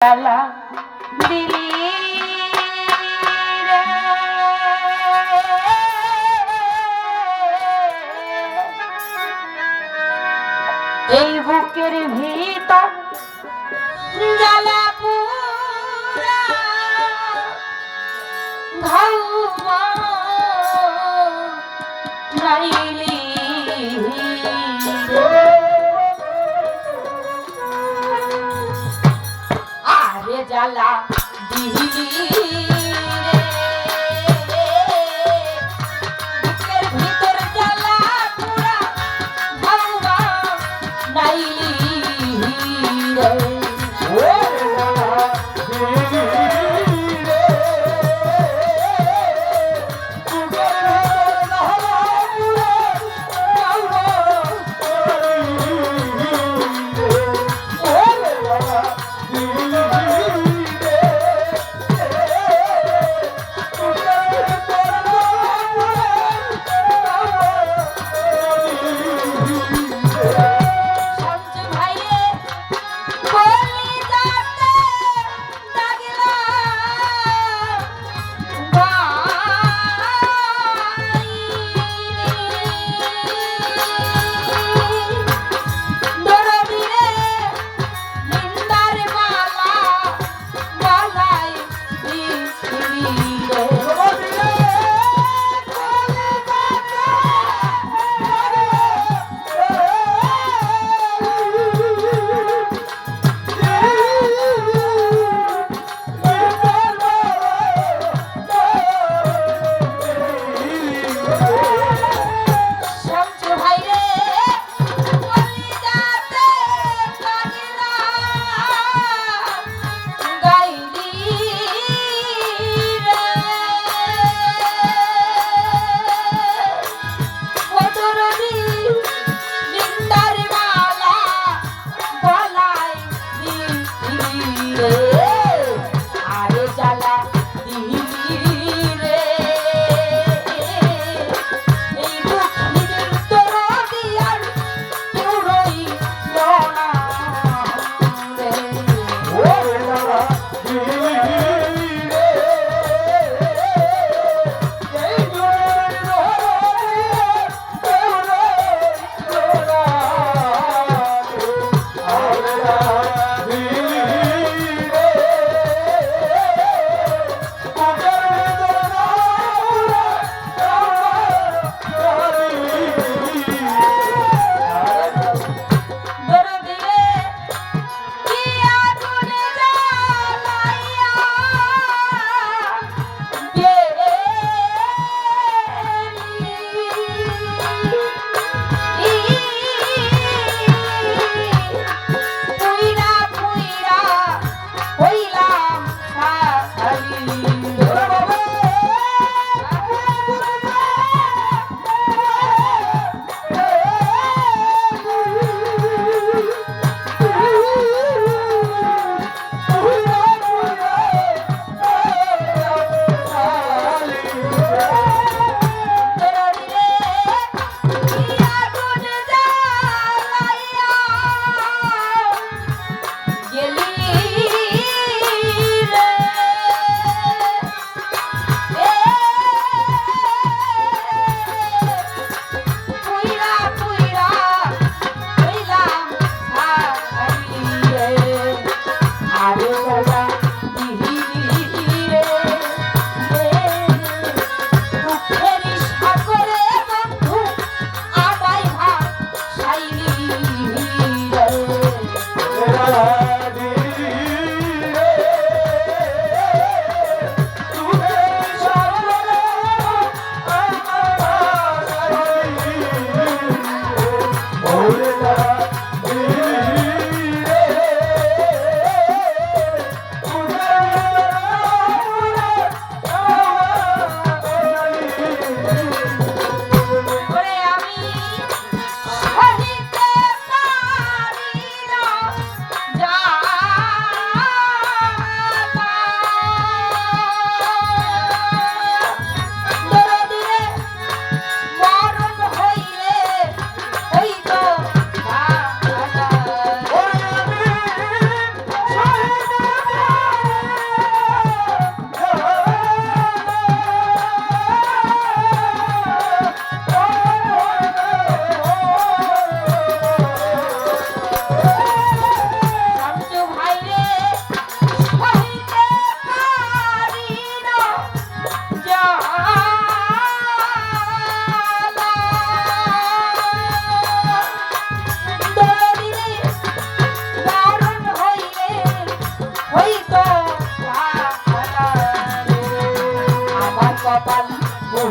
বেলা দিলি এই বুকের ভিতর জ্বালা পুরা ঘাইলে la.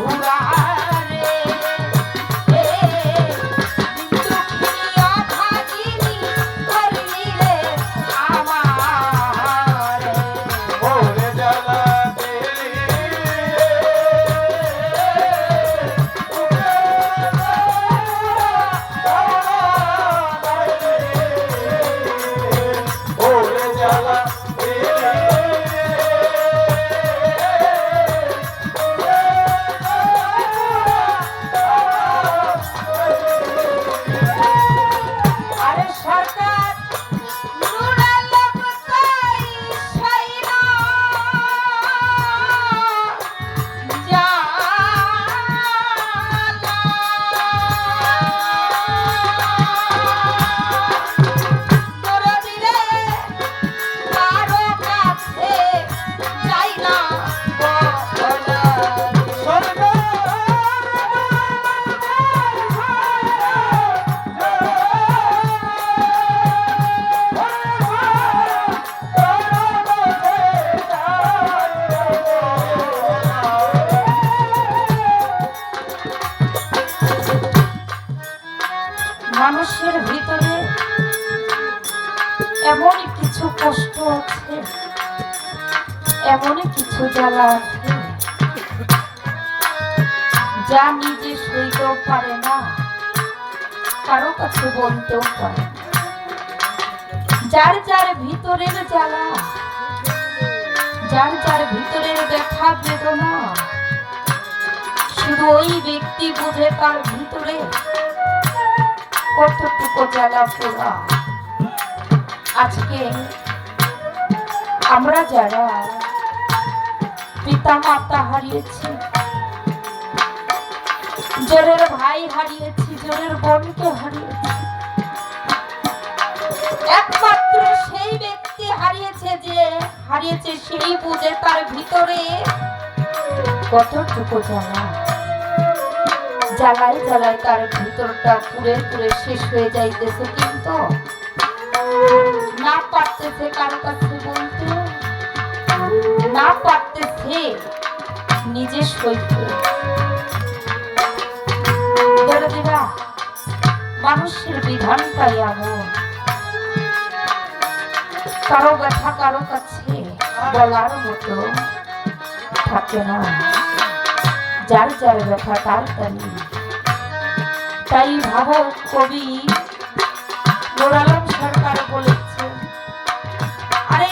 Hurrah! মানুষের ভিতরে এমনই কিছু কষ্ট আছে এমনই কিছু জ্বালা আছে যা নিজে সইতেও পারে না, কারও কাছে বলতেও পারে যার যার ভিতরের জ্বালা, যার যার ভিতরের ব্যথা বেদনা, শুধু ওই ব্যক্তি বুঝে তার ভিতরে কতটুকু জ্বালা পোড়া আজকে আমরা যারা পিতা মাতা হারিয়েছি জোরের ভাই হারিয়েছি জোরের বোনকে হারিয়েছি, একমাত্র সেই ব্যক্তি হারিয়েছে যে হারিয়েছে সেই বুঝে তার ভিতরে কতটুকু জ্বালা জ্বালায় জ্বালায় তার ভিতরটা পুড়ে পুড়ে শেষ হয়ে যাইতেছে কিন্তু না পারতেছে কারও কাছে বলতে, না পারতেছে নিজে সইতে। মানুষের বিধানটাই এমন। কারও ব্যথা কারও কাছে বলার মতো থাকে না। যার যার ব্যথা, তার তাই তাই ভাব কবি নুরালম সরকার বলেছে আরে